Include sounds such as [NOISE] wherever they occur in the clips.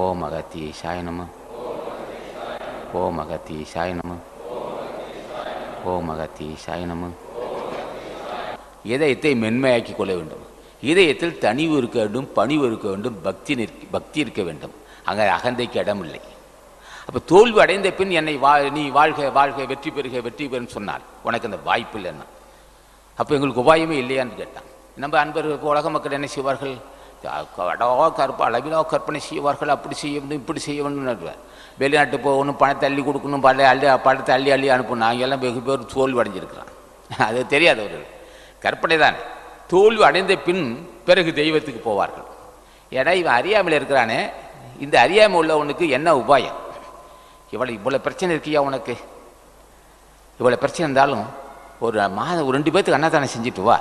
ஓம் அகத்தீஷாய நம ஓம் அகத்தீஷாய நம ஓம் அகத்தீஷாய நம இதயத்தை மென்மையாக்கி கொள்ள வேண்டும்? இதயத்தில் தனிவு இருக்க வேண்டும் பணிவு இருக்க வேண்டும் பக்தி நிற்க பக்தி இருக்க வேண்டும். அங்கே அகந்தைக்கு இடமில்லை. அப்போ தோல்வி அடைந்த பின் என்னை வா நீ வாழ்க வாழ்க வெற்றி பெறுக வெற்றி பெறுன்னு சொன்னால் உனக்கு அந்த வாய்ப்பு இல்லைன்னா. அப்போ எங்களுக்கு உபாயமே இல்லையான்னு கேட்டான். நம்ம அன்பர்கள் உலக மக்கள் என்ன செய்வார்கள்? கடோ கற்ப அளவிலோ கற்பனை செய்வார்கள் அப்படி செய்யணும் இப்படி செய்ய வெளிநாட்டு போகணும் பணத்தை அள்ளி கொடுக்கணும் பழைய அள்ளி பணத்தை அள்ளி அள்ளி அனுப்பணும் நாங்கள் எல்லாம் வெகு பேர் தோல்வி அடைஞ்சிருக்கிறான் [LAUGHS] அது தெரியாதவர்கள் கற்பனை தான். தோல்வி அடைந்த பின் பிறகு தெய்வத்துக்கு போவார்கள். ஏன்னா இவன் அறியாமல் இருக்கிறானே. இந்த அறியாமல் உள்ளவனுக்கு என்ன உபாயம்? இவ்வளோ இவ்வளோ பிரச்சனை இருக்கியா உனக்கு? இவ்வளோ பிரச்சனை இருந்தாலும் ஒரு மாதம் ஒரு ரெண்டு பேர்த்துக்கு அன்னதானம் செஞ்சுட்டு வா.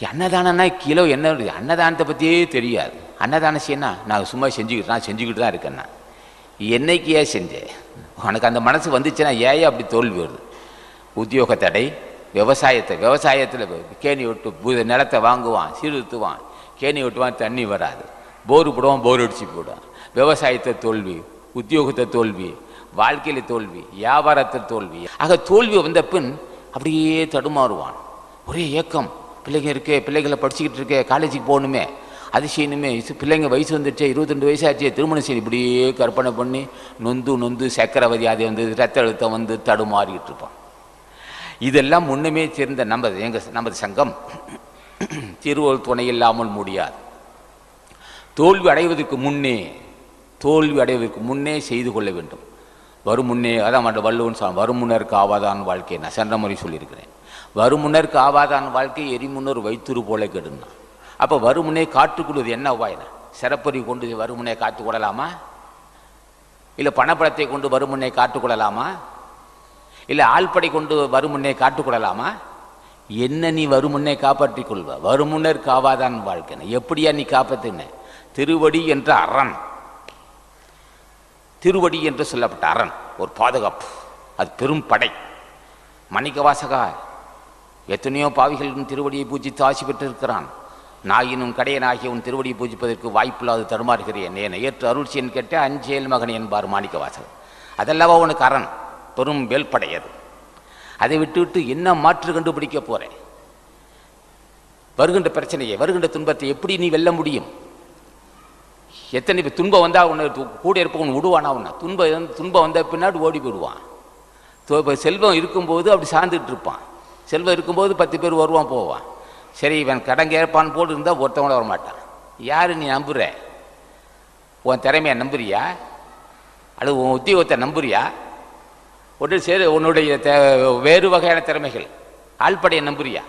அன்னதானம்னா கிலோ என்ன அன்னதானத்தை பற்றியே தெரியாது. அன்னதானம் செய்யணும் நான் சும்மா செஞ்சுக்கிட்டு நான் செஞ்சுக்கிட்டு தான் இருக்கேன் நான் என்னைக்கு ஏன் செஞ்சேன் உனக்கு அந்த மனசு வந்துச்சுன்னா ஏன் அப்படி தோல்வி வருது? உத்தியோக தடை விவசாயத்தை விவசாயத்தில் கேணி விட்டு பூ- நிலத்தை வாங்குவான் சீர்திருத்துவான். கேணி விட்டுவான் தண்ணி வராது. போர் போடுவான் போர் அடிச்சு போடுவான் விவசாயத்தை தோல்வி உத்தியோகத்தை தோல்வி வாழ்க்கையில் தோல்வி வியாபாரத்தை தோல்வி. ஆக தோல்வி வந்த பின் அப்படியே தடுமாறுவான். ஒரே ஏக்கம். பிள்ளைங்க இருக்கே பிள்ளைகளை படிச்சுக்கிட்டு இருக்கே காலேஜுக்கு போகணுமே. அது செய்யணுமே இது பிள்ளைங்க வயசு வந்துடுச்சே இருபத்தெண்டு வயசாச்சே திருமணம் செய்து இப்படியே கற்பனை பண்ணி நொந்து நொந்து சக்கரவதி அது வந்து ரத்த அழுத்தம் வந்து தடுமாறிக்கிட்டு இருப்பான். இதெல்லாம் முன்னமே சேர்ந்த நம்ம எங்கள் நமது சங்கம். திருவோல் துணை இல்லாமல் முடியாது. தோல்வி அடைவதற்கு முன்னே தோல்வி அடைவதற்கு முன்னே செய்து கொள்ள வேண்டும். வரும் முன்னே அதான் மற்ற வள்ளுவன் சொல் வரும் முன்னருக்கு ஆவாதான் வாழ்க்கை. நான் சென்ற முறை சொல்லியிருக்கிறேன். வருமுன்னர் காவாதான் ஆவாதான் வாழ்க்கை எரிமுன்னர் வைத்துரு போல கெடுனா அப்போ வருமுனே முன்னே என்ன உபாயன சிறப்பறி கொண்டு வரும் காத்து கொள்ளலாமா? இல்லை பணப்படத்தை கொண்டு வரும் முன்னே காட்டுக்கொள்ளலாமா இல்லை ஆள்படை கொண்டு வரும் முன்னே காட்டுக்கொள்ளலாமா என்ன நீ வருமுன்னே காப்பாற்றிக் கொள்வ? வருமுன்னர் காவாதான் வாழ்க்கை எப்படியா நீ காப்பாத்துன? திருவடி என்ற அரண். திருவடி என்று சொல்லப்பட்ட அரண். ஒரு பாதுகாப்பு. அது பெரும் படை. மணிக்கவாசகா? எத்தனையோ பாவிகள் திருவடியை பூஜித்து ஆசி பெற்றிருக்கிறான். நாயினும் கடையனாகிய உன் திருவடியை பூஜிப்பதற்கு வாய்ப்பில்லாது தருமாறுகிறேன் ஏன் ஏற்று அருள்சியன் கேட்ட அஞ்சேல் மகன் என்பார் மாணிக்க வாசகர் உனக்கு அரண் பெரும் வேல்படையது. அதை விட்டு விட்டு என்ன மாற்று கண்டுபிடிக்க போறேன் வருகின்ற பிரச்சனையை வருகின்ற துன்பத்தை எப்படி நீ வெல்ல முடியும்? எத்தனை பேர் துன்பம் வந்தால் உன்னை கூட இருப்பவன் விடுவானா உன்னை? துன்பம் வந்து- துன்பம் வந்த பின்னாடி ஓடி போயிடுவான். செல்வம் இருக்கும்போது அப்படி சார்ந்துட்டு இருப்பான். செல்வம் இருக்கும்போது பத்து பேர் வருவான் போவான். சரி இவன் கடன் கேட்பான் போட்டு இருந்தால் ஒருத்தவங்கள வரமாட்டான். யார் நீ நம்புற? உன் திறமையை நம்புறியா? அல்லது உன் உத்தியோகத்தை நம்புறியா? ஒன்று சரி உன்னுடைய வேறு வகையான திறமைகள். ஆள்படையை நம்புறியா?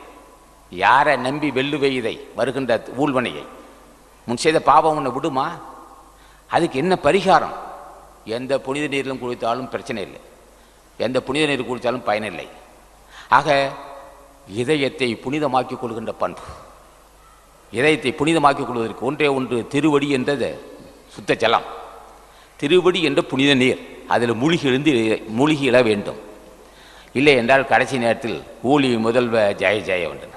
யாரை நம்பி வெல்லுவை இதை வருகின்ற ஊழ்வனையை? முன் செய்த பாவம் உன்னை விடுமா? அதுக்கு என்ன பரிகாரம்? எந்த புனித நீரிலும் குளித்தாலும் பிரச்சனை இல்லை. எந்த புனித நீர் குளித்தாலும் பயனில்லை ஆக இதயத்தை புனிதமாக்கிக் கொள்கின்ற பண்பு. இதயத்தை புனிதமாக்கிக் கொள்வதற்கு ஒன்றே ஒன்று திருவடி என்றது சுத்த ஜலம் திருவடி என்ற புனித நீர். அதில் மூழ்கி எழுந்து மூழ்கி இட வேண்டும் இல்லை என்றால் கடைசி நேரத்தில் ஊழி முதல்வ ஜெய ஜெய வேண்டும்